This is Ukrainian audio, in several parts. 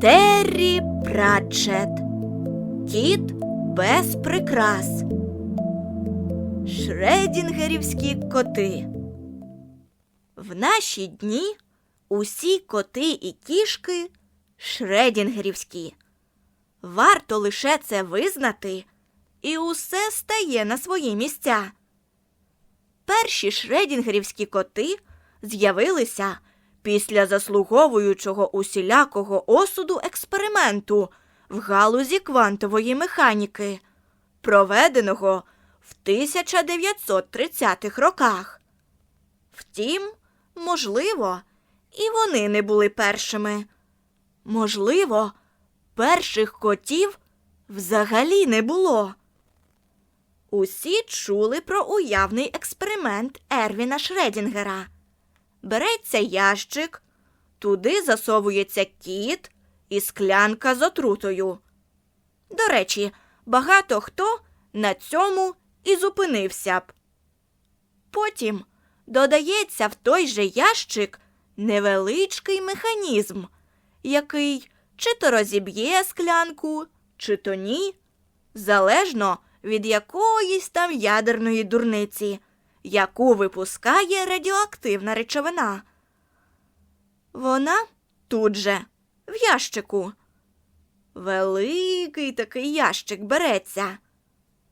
Террі Пратчет. Кіт без прикрас. Шредінгерівські коти. В наші дні усі коти і кішки шредінгерівські. Варто лише це визнати, і усе стає на свої місця. Перші шредінгерівські коти з'явилися після заслуговуючого усілякого осуду експерименту в галузі квантової механіки, проведеного в 1930-х роках. Втім, можливо, і вони не були першими. Можливо, перших котів взагалі не було. Усі чули про уявний експеримент Ервіна Шредінгера. Береться ящик, туди засовується кіт і склянка з отрутою. До речі, багато хто на цьому і зупинився б. Потім додається в той же ящик невеличкий механізм, який чи то розіб'є склянку, чи то ні, залежно від якоїсь там ядерної дурниці, яку випускає радіоактивна речовина. Вона тут же, в ящику. Великий такий ящик береться.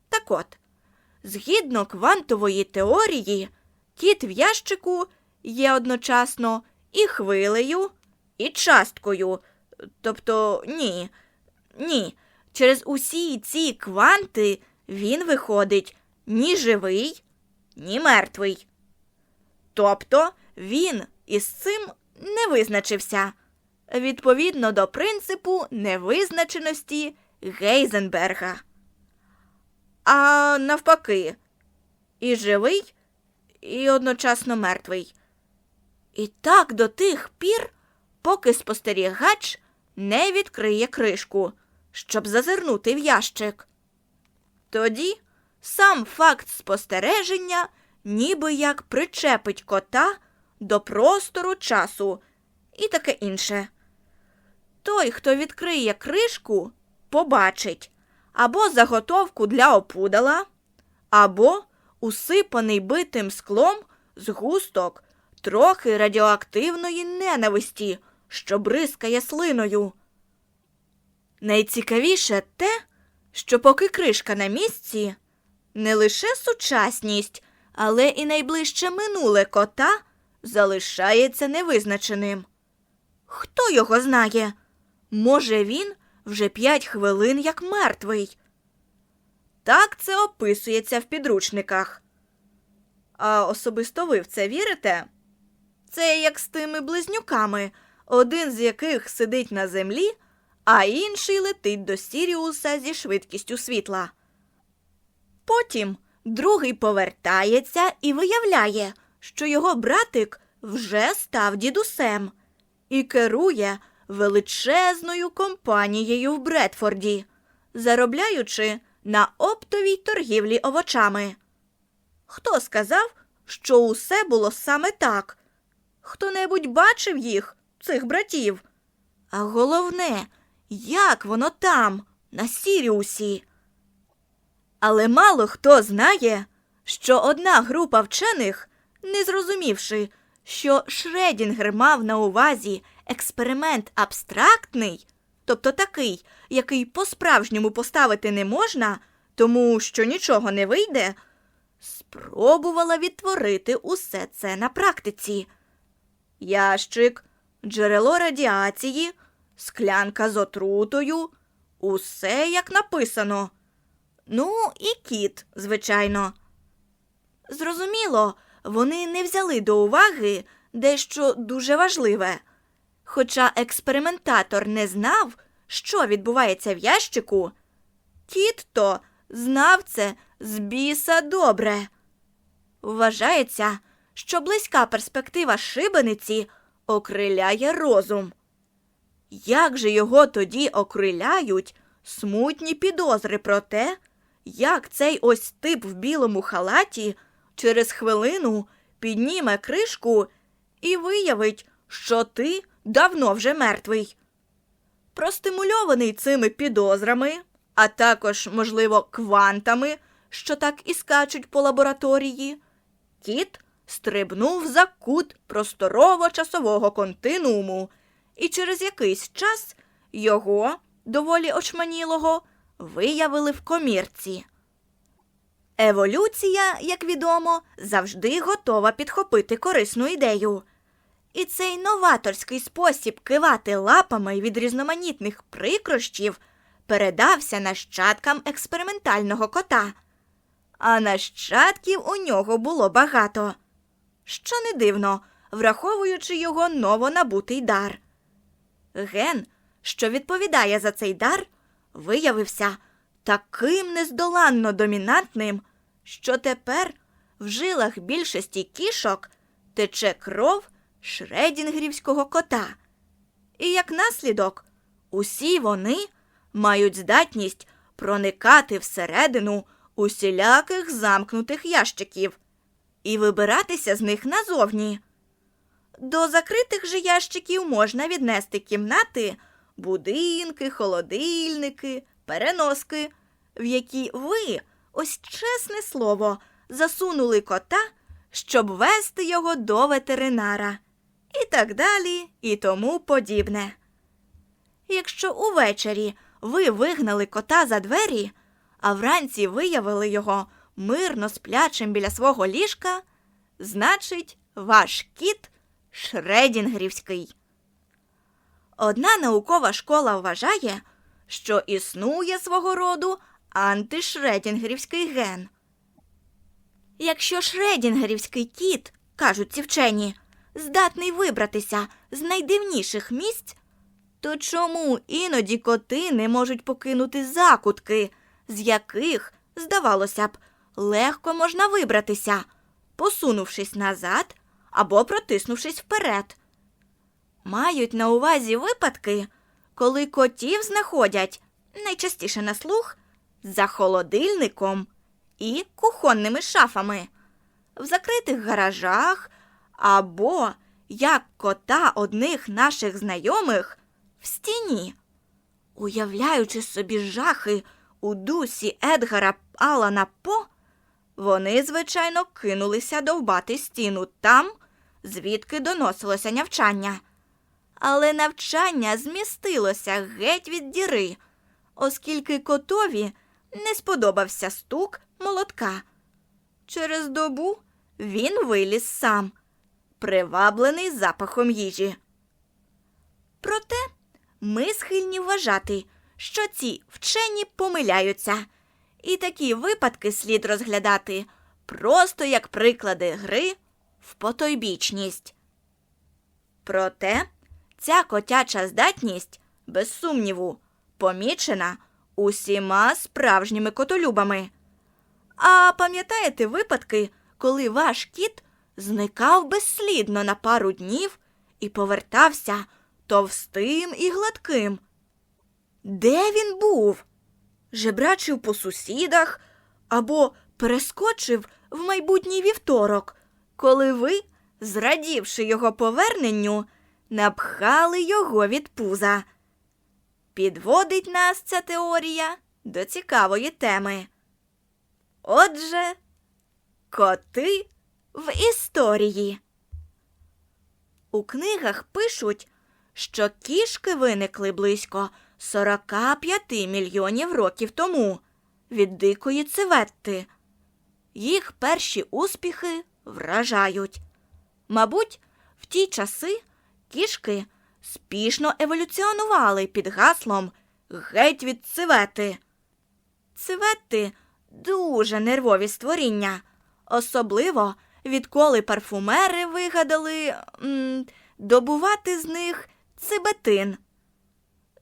Так от, згідно квантової теорії, кіт в ящику є одночасно і хвилею, і часткою. Тобто ні, ні. Через усі ці кванти він виходить ні живий, ні мертвий. Тобто він із цим не визначився відповідно до принципу невизначеності Гейзенберга. А навпаки, і живий, і одночасно мертвий. І так до тих пір, поки спостерігач не відкриє кришку, щоб зазирнути в ящик. Тоді сам факт спостереження ніби як причепить кота до простору часу і таке інше. Той, хто відкриє кришку, побачить або заготовку для опудала, або усипаний битим склом згусток трохи радіоактивної ненависті, що бризкає слиною. Найцікавіше те, що поки кришка на місці, не лише сучасність, але і найближче минуле кота залишається невизначеним. Хто його знає? Може, він вже п'ять хвилин як мертвий. Так це описується в підручниках. А особисто ви в це вірите? Це як з тими близнюками, один з яких сидить на землі, а інший летить до Сіріуса зі швидкістю світла. Потім другий повертається і виявляє, що його братик вже став дідусем і керує величезною компанією в Бредфорді, заробляючи на оптовій торгівлі овочами. Хто сказав, що усе було саме так? Хто-небудь бачив їх, цих братів? А головне, як воно там, на Сіріусі? Але мало хто знає, що одна група вчених, не зрозумівши, що Шредінгер мав на увазі експеримент абстрактний, тобто такий, який по-справжньому поставити не можна, тому що нічого не вийде, спробувала відтворити усе це на практиці. Ящик, джерело радіації, склянка з отрутою, усе як написано. Ну, і кіт, звичайно. Зрозуміло, вони не взяли до уваги дещо дуже важливе. Хоча експериментатор не знав, що відбувається в ящику, кіт то знав це з біса добре. Вважається, що близька перспектива шибениці окриляє розум. Як же його тоді окриляють смутні підозри про те, як цей ось тип в білому халаті через хвилину підніме кришку і виявить, що ти давно вже мертвий. Простимульований цими підозрами, а також, можливо, квантами, що так і скачуть по лабораторії, кіт стрибнув за кут просторово-часового континууму, і через якийсь час його, доволі очманілого, виявили в комірці. Еволюція, як відомо, завжди готова підхопити корисну ідею. І цей новаторський спосіб кивати лапами від різноманітних прикрощів передався нащадкам експериментального кота. А нащадків у нього було багато. Що не дивно, враховуючи його новонабутий дар. Ген, що відповідає за цей дар, виявився таким нездоланно домінантним, що тепер в жилах більшості кішок тече кров шредінгрівського кота. І як наслідок, усі вони мають здатність проникати всередину усіляких замкнутих ящиків і вибиратися з них назовні. До закритих же ящиків можна віднести кімнати, будинки, холодильники, переноски, в які ви, ось чесне слово, засунули кота, щоб вести його до ветеринара, і так далі, і тому подібне. Якщо увечері ви вигнали кота за двері, а вранці виявили його мирно сплячим біля свого ліжка, значить, ваш кіт Шредінгрівський. Одна наукова школа вважає, що існує свого роду антишредінгерівський ген. Якщо шредінгерівський кіт, кажуть ці вчені, здатний вибратися з найдивніших місць, то чому іноді коти не можуть покинути закутки, з яких, здавалося б, легко можна вибратися, посунувшись назад або протиснувшись вперед? Мають на увазі випадки, коли котів знаходять найчастіше на слух за холодильником і кухонними шафами, в закритих гаражах або як кота одних наших знайомих в стіні. Уявляючи собі жахи у дусі Едгара Алана По, вони, звичайно, кинулися довбати стіну там, звідки доносилося навчання. Але навчання змістилося геть від діри, оскільки котові не сподобався стук молотка. Через добу він виліз сам, приваблений запахом їжі. Проте ми схильні вважати, що ці вчені помиляються, і такі випадки слід розглядати просто як приклади гри в потойбічність. Проте ця котяча здатність, без сумніву, помічена усіма справжніми котолюбами. А пам'ятаєте випадки, коли ваш кіт зникав безслідно на пару днів і повертався товстим і гладким? Де він був? Жебрачив по сусідах або перескочив в майбутній вівторок, коли ви, зрадівши його поверненню, напхали його від пуза. Підводить нас ця теорія до цікавої теми. Отже, коти в історії. У книгах пишуть, що кішки виникли близько 45 мільйонів років тому від дикої цеветти. Їх перші успіхи вражають. Мабуть, в ті часи кішки спішно еволюціонували під гаслом геть від цевети. Цевети дуже нервові створіння, особливо відколи парфумери вигадали м, добувати з них цибетин.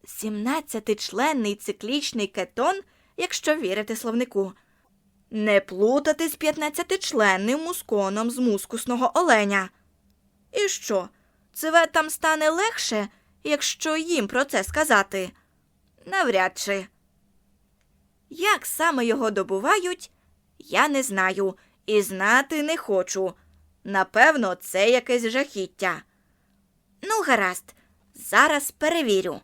17-членний циклічний кетон, якщо вірити словнику. Не плутати з 15-членним мусконом з мускусного оленя. І що, цветам стане легше, якщо їм про це сказати? Навряд чи. Як саме його добувають, я не знаю і знати не хочу. Напевно, це якесь жахіття. Ну, гаразд, зараз перевірю.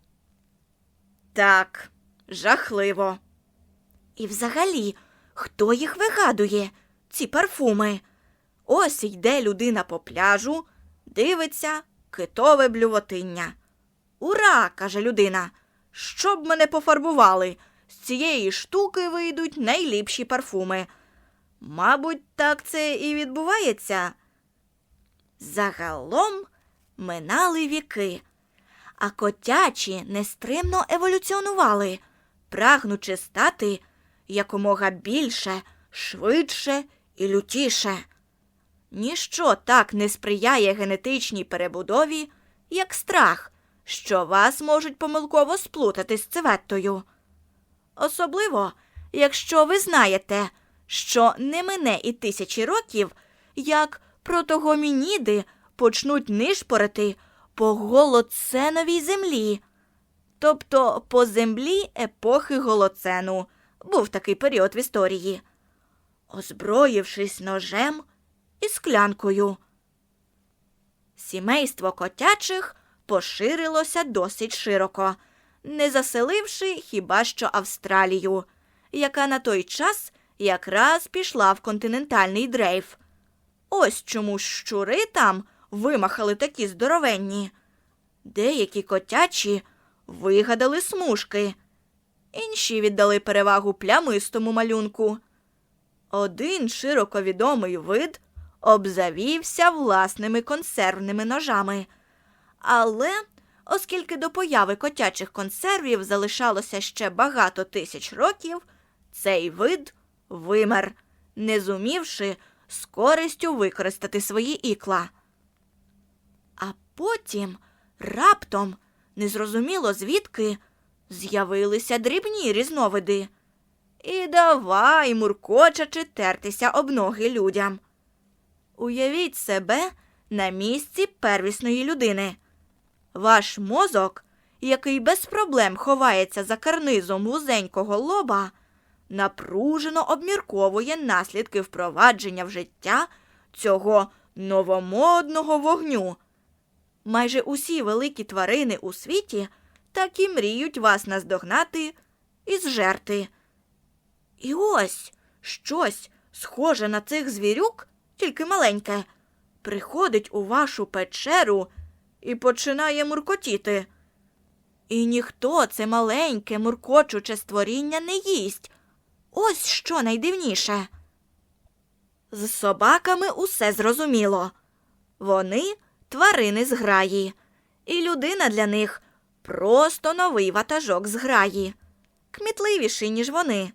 Так, жахливо. І взагалі, хто їх вигадує, ці парфуми? Ось йде людина по пляжу, дивиться китове блювотиння. Ура! каже людина. Щоб мене пофарбували. З цієї штуки вийдуть найліпші парфуми. Мабуть, так це і відбувається. Загалом минали віки, а котячі нестримно еволюціонували, прагнучи стати якомога більше, швидше і лютіше. Ніщо так не сприяє генетичній перебудові, як страх, що вас можуть помилково сплутати з циветтою. Особливо, якщо ви знаєте, що не мине і тисячі років, як протогомініди почнуть нишпорити по голоценовій землі, тобто по землі епохи голоцену, був такий період в історії, озброївшись ножем і склянкою. Сімейство котячих поширилося досить широко, не заселивши хіба що Австралію, яка на той час якраз пішла в континентальний дрейф. Ось чому щури там вимахали такі здоровенні. Деякі котячі вигадали смужки, інші віддали перевагу плямистому малюнку. Один широко відомий вид обзавівся власними консервними ножами. Але, оскільки до появи котячих консервів залишалося ще багато тисяч років, цей вид вимер, не зумівши з користю використати свої ікла. А потім раптом, незрозуміло звідки, з'явилися дрібні різновиди. І давай, муркочачи, тертися об ноги людям. Уявіть себе на місці первісної людини. Ваш мозок, який без проблем ховається за карнизом вузенького лоба, напружено обмірковує наслідки впровадження в життя цього новомодного вогню. Майже усі великі тварини у світі так і мріють вас наздогнати і зжерти. І ось щось схоже на цих звірюк, тільки маленьке, приходить у вашу печеру і починає муркотіти. І ніхто це маленьке муркочуче створіння не їсть. Ось що найдивніше. З собаками усе зрозуміло. Вони тварини з граї, і людина для них просто новий ватажок з граї, кмітливіший, ніж вони.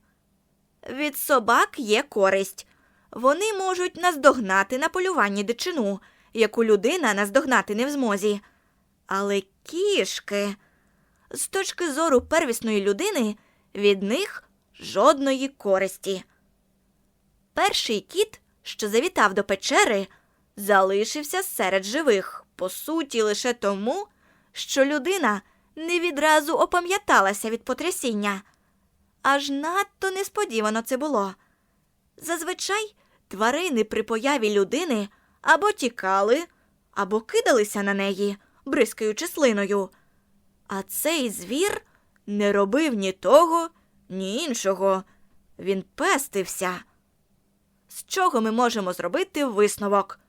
Від собак є користь. Вони можуть наздогнати на полюванні дичину, яку людина наздогнати не в змозі. Але кішки, з точки зору первісної людини, від них жодної користі. Перший кіт, що завітав до печери, залишився серед живих, по суті, лише тому, що людина не відразу опам'яталася від потрясіння. Аж надто несподівано це було. Зазвичай тварини при появі людини або тікали, або кидалися на неї, бризкаючи слиною. А цей звір не робив ні того, ні іншого. Він пестився. З чого ми можемо зробити висновок?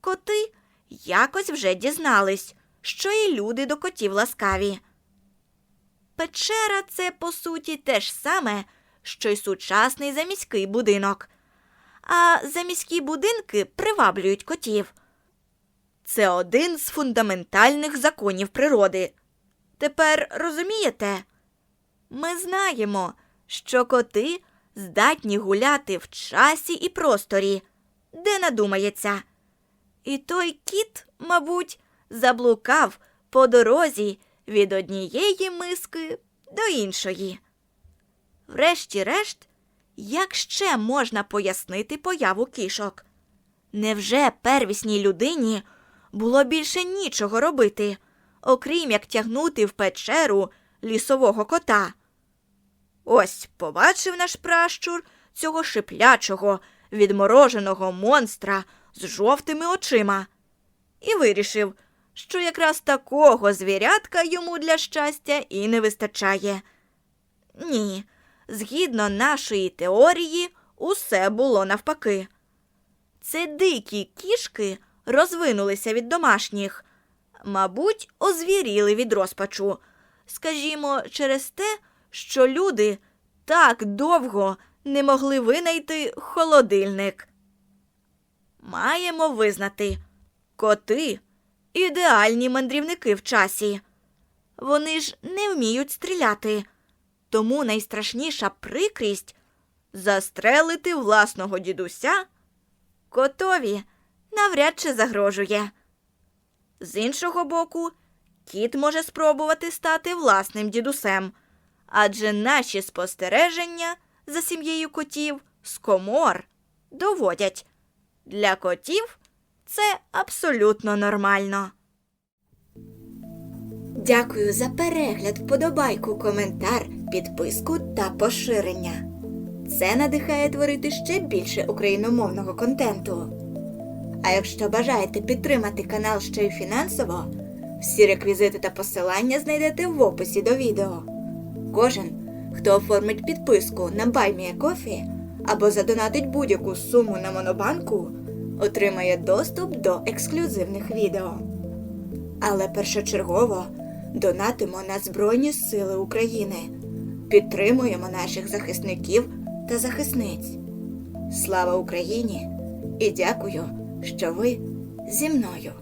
Коти якось вже дізнались, що і люди до котів ласкаві. Печера це, по суті, те ж саме, що й сучасний заміський будинок. А заміські будинки приваблюють котів. Це один з фундаментальних законів природи. Тепер розумієте? Ми знаємо, що коти здатні гуляти в часі і просторі, де надумається. І той кіт, мабуть, заблукав по дорозі від однієї миски до іншої. Врешті-решт, як ще можна пояснити появу кішок? Невже первісній людині було більше нічого робити, окрім як тягнути в печеру лісового кота? Ось побачив наш пращур цього шиплячого, відмороженого монстра з жовтими очима і вирішив, що якраз такого звірятка йому для щастя і не вистачає. Ні, згідно нашої теорії, усе було навпаки. Це дикі кішки розвинулися від домашніх, мабуть, озвіріли від розпачу. Скажімо, через те, що люди так довго не могли винайти холодильник. Маємо визнати, коти ідеальні мандрівники в часі. Вони ж не вміють стріляти, тому найстрашніша прикрість застрелити власного дідуся котові навряд чи загрожує. З іншого боку, кіт може спробувати стати власним дідусем, адже наші спостереження за сім'єю котів з комор доводять для котів це абсолютно нормально. Дякую за перегляд, вподобайку, коментар, підписку та поширення. Це надихає творити ще більше україномовного контенту. А якщо бажаєте підтримати канал ще й фінансово, всі реквізити та посилання знайдете в описі до відео. Кожен, хто оформить підписку на BuyMeACoffee або задонатить будь-яку суму на монобанку, отримає доступ до ексклюзивних відео. Але першочергово донатимо на Збройні Сили України, підтримуємо наших захисників та захисниць. Слава Україні! І дякую, що ви зі мною.